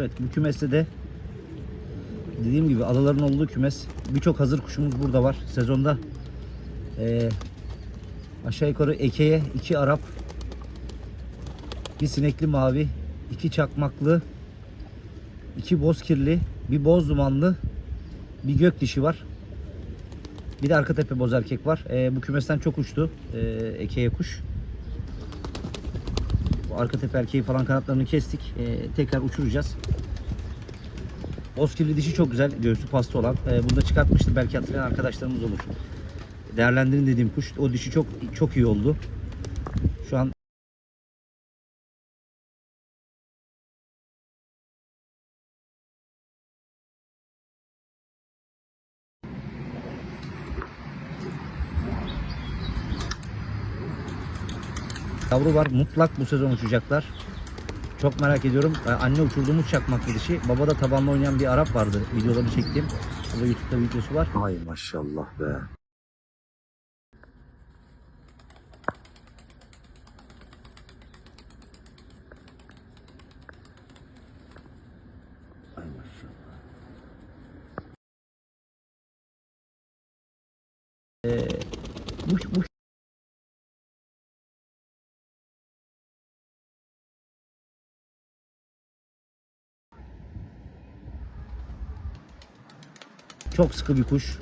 Evet bu kümeste de dediğim gibi adaların olduğu kümes. Birçok hazır kuşumuz burada var. Sezonda eee, aşağı yukarı ekeye iki Arap, bir sinekli mavi, iki çakmaklı, iki bozkirli, bir boz dumanlı, bir gök dişi var. Bir de arka tepe boz erkek var. Eee, bu kümesten çok uçtu eee ekeye kuş. Bu arka tepe erkeği falan kanatlarını kestik. Eee, tekrar uçuracağız. Bozkirli dişi çok güzel. Göğsü pasta olan. Eee bunu da çıkartmıştım. Belki hatırlayan arkadaşlarımız olur. Değerlendirin dediğim kuş. O dişi çok çok iyi oldu. Şu an Yavru var. Mutlak bu sezon uçacaklar. Çok merak ediyorum. Ee, Anne uçurduğumuz çakmaklı dişi. Baba da tabanla oynayan bir Arap vardı. Videolarını çektim. Burada YouTube'da videosu var. Ay maşallah be. Maşallah. Bu, bu Çok sıkı bir kuş.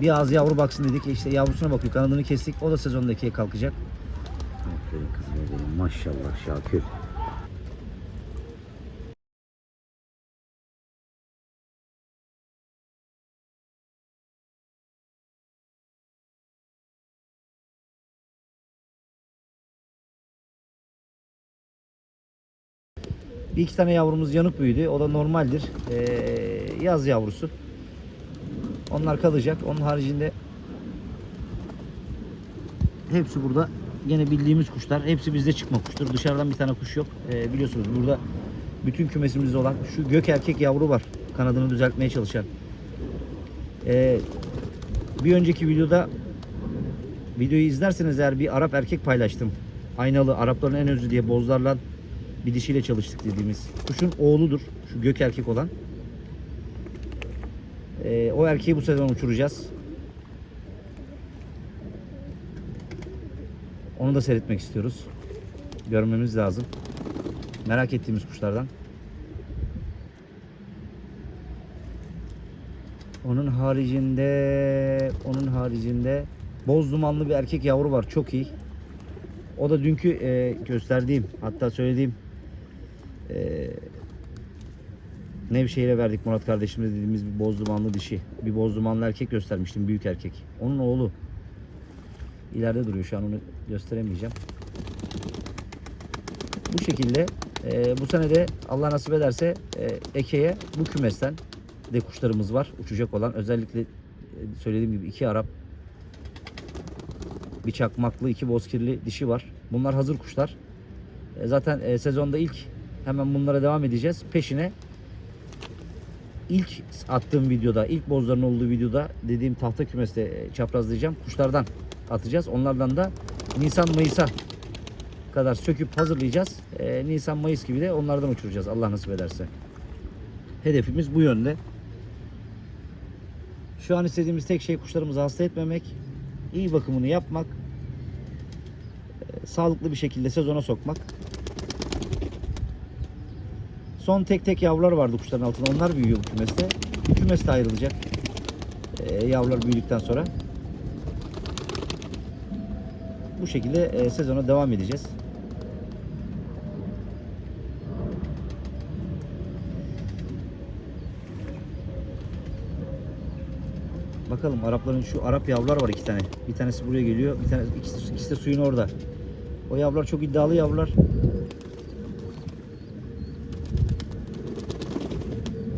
Bir ağız yavru baksın dedik. İşte yavrusuna bakıyor. Kanadını kestik. O da sezonda ikiye kalkacak. Aferin kızım maşallah Şakir. Bir iki tane yavrumuz yanık büyüdü. O da normaldir. Ee, yaz yavrusu. Onlar kalacak. Onun haricinde hepsi burada. Yine bildiğimiz kuşlar. Hepsi bizde çıkma kuştur. Dışarıdan bir tane kuş yok. Ee, biliyorsunuz burada bütün kümesimizde olan şu gök erkek yavru var. Kanadını düzeltmeye çalışan. Ee, bir önceki videoda videoyu izlerseniz eğer bir Arap erkek paylaştım. Aynalı Arapların en özü diye bozlarla bir dişiyle çalıştık dediğimiz. Kuşun oğludur. Şu gök erkek olan. Ee, o erkeği bu sezon uçuracağız. Onu da seyretmek istiyoruz. Görmemiz lazım. Merak ettiğimiz kuşlardan. Onun haricinde onun haricinde boz dumanlı bir erkek yavru var. Çok iyi. O da dünkü e, gösterdiğim hatta söylediğim e, Nevşehir'e verdik Murat kardeşimiz dediğimiz bir boz dumanlı dişi. Bir boz dumanlı erkek göstermiştim. Büyük erkek. Onun oğlu. İleride duruyor şu an onu gösteremeyeceğim. Bu şekilde e, bu sene de Allah nasip ederse e, Eke'ye bu kümesten de kuşlarımız var. Uçacak olan özellikle e, söylediğim gibi iki Arap bir çakmaklı, iki bozkirli dişi var. Bunlar hazır kuşlar. E, zaten e, sezonda ilk hemen bunlara devam edeceğiz. Peşine ilk attığım videoda, ilk bozların olduğu videoda dediğim tahta kümeste e, çaprazlayacağım. Kuşlardan atacağız. Onlardan da Nisan Mayıs'a kadar söküp hazırlayacağız. E, Nisan Mayıs gibi de onlardan uçuracağız Allah nasip ederse. Hedefimiz bu yönde. Şu an istediğimiz tek şey kuşlarımızı hasta etmemek, iyi bakımını yapmak, e, sağlıklı bir şekilde sezona sokmak. Son tek tek yavrular vardı kuşların altında. Onlar büyüyor bu kümeste. Bu kümes de ayrılacak. E, yavrular büyüdükten sonra. Bu şekilde e, sezona devam edeceğiz. Bakalım Arapların şu Arap yavrular var iki tane. Bir tanesi buraya geliyor. Bir tane ikisi, ikisi de suyun orada. O yavrular çok iddialı yavrular.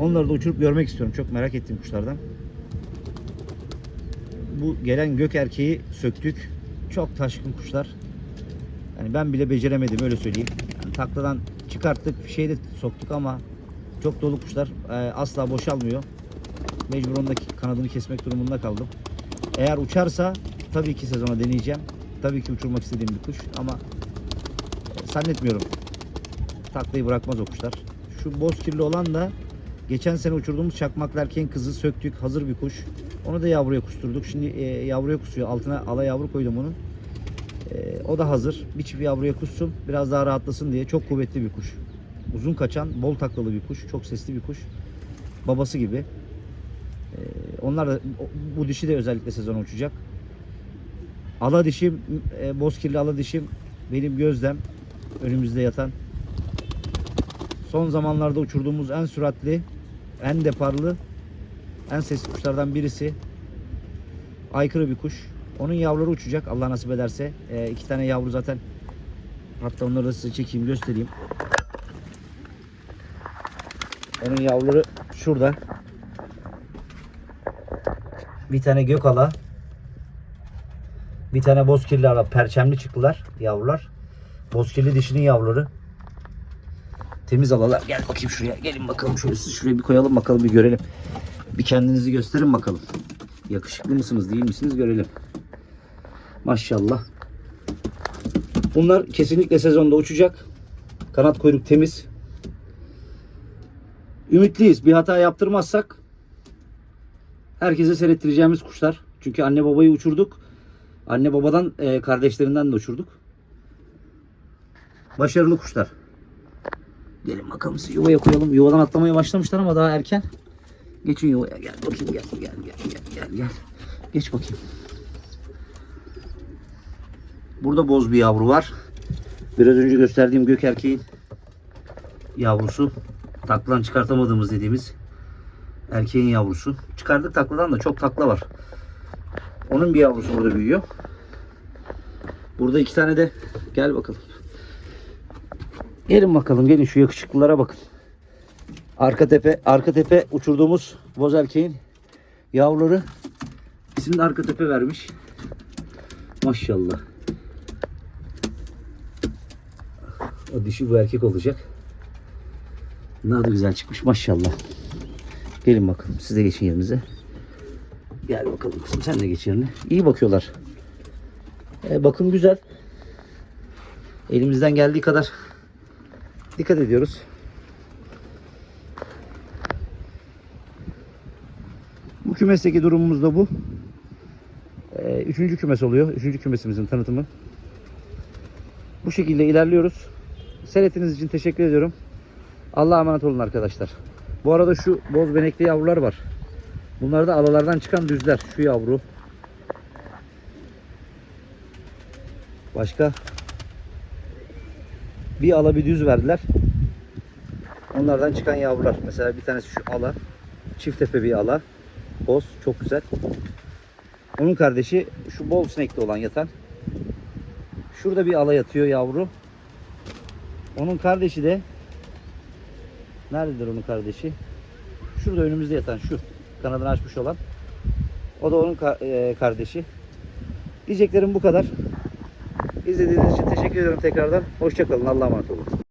Onları da uçurup görmek istiyorum. Çok merak ettiğim kuşlardan. Bu gelen gök erkeği söktük. Çok taşkın kuşlar. Yani ben bile beceremedim öyle söyleyeyim. Yani takladan çıkarttık, fişeği de soktuk ama çok dolu kuşlar e, asla boşalmıyor. Mecbur ondaki kanadını kesmek durumunda kaldım. Eğer uçarsa tabii ki sezona deneyeceğim. Tabii ki uçurmak istediğim bir kuş ama e, zannetmiyorum. Taklayı bırakmaz o kuşlar. Şu boz kirli olan da geçen sene uçurduğumuz çakmaklı erkeğin kızı söktük. Hazır bir kuş. Onu da yavruya kusturduk. Şimdi e, yavruya kusuyor. Altına ala yavru koydum onun. E, o da hazır. Bir çift yavruya kussun. Biraz daha rahatlasın diye. Çok kuvvetli bir kuş. Uzun kaçan, bol taklalı bir kuş. Çok sesli bir kuş. Babası gibi. E, onlar da bu dişi de özellikle sezon uçacak. Ala dişim, e, bozkirli ala dişim benim gözlem önümüzde yatan. Son zamanlarda uçurduğumuz en süratli, en deparlı, en sesli kuşlardan birisi. Aykırı bir kuş. Onun yavruları uçacak Allah nasip ederse. E, iki tane yavru zaten. Hatta onları da size çekeyim göstereyim. Onun yavruları şurada. Bir tane gökala. Bir tane bozkirli ala. Perçemli çıktılar yavrular. Bozkirli dişinin yavruları. Temiz alalar. Gel bakayım şuraya. Gelin bakalım şöyle sizi şuraya bir koyalım bakalım bir görelim. Bir kendinizi gösterin bakalım. Yakışıklı mısınız değil misiniz görelim. Maşallah. Bunlar kesinlikle sezonda uçacak. Kanat kuyruk temiz. Ümitliyiz. Bir hata yaptırmazsak herkese seyrettireceğimiz kuşlar. Çünkü anne babayı uçurduk. Anne babadan e, kardeşlerinden de uçurduk. Başarılı kuşlar. Gelin bakalım sizi yuvaya koyalım. Yuvadan atlamaya başlamışlar ama daha erken. Geçin yuvaya. Gel bakayım gel gel gel gel gel gel. Geç bakayım. Burada boz bir yavru var. Biraz önce gösterdiğim gök erkeğin yavrusu. Taklan çıkartamadığımız dediğimiz erkeğin yavrusu. Çıkardık takladan da çok takla var. Onun bir yavrusu burada büyüyor. Burada iki tane de gel bakalım. Gelin bakalım gelin şu yakışıklılara bakın. Arka tepe arka tepe uçurduğumuz boz erkeğin yavruları ismini arka tepe vermiş. Maşallah. O dişi bu erkek olacak. Daha da güzel çıkmış maşallah. Gelin bakalım siz de geçin yerinize. Gel bakalım kızım sen de geç yerine. İyi bakıyorlar. E, bakım güzel. Elimizden geldiği kadar dikkat ediyoruz. Bu kümesteki durumumuz da bu. E, üçüncü kümes oluyor. Üçüncü kümesimizin tanıtımı. Bu şekilde ilerliyoruz. Seyrettiğiniz için teşekkür ediyorum. Allah'a emanet olun arkadaşlar. Bu arada şu boz benekli yavrular var. Bunlar da alalardan çıkan düzler. Şu yavru. Başka bir ala bir düz verdiler. Onlardan çıkan yavrular. Mesela bir tanesi şu ala. Çift tepe bir ala. Boz. Çok güzel. Onun kardeşi şu bol sinekli olan yatan. Şurada bir ala yatıyor yavru. Onun kardeşi de Nerededir onun kardeşi? Şurada önümüzde yatan şu. Kanadını açmış olan. O da onun e, kardeşi. Diyeceklerim bu kadar. İzlediğiniz için teşekkür ederim tekrardan. Hoşçakalın. Allah'a emanet olun.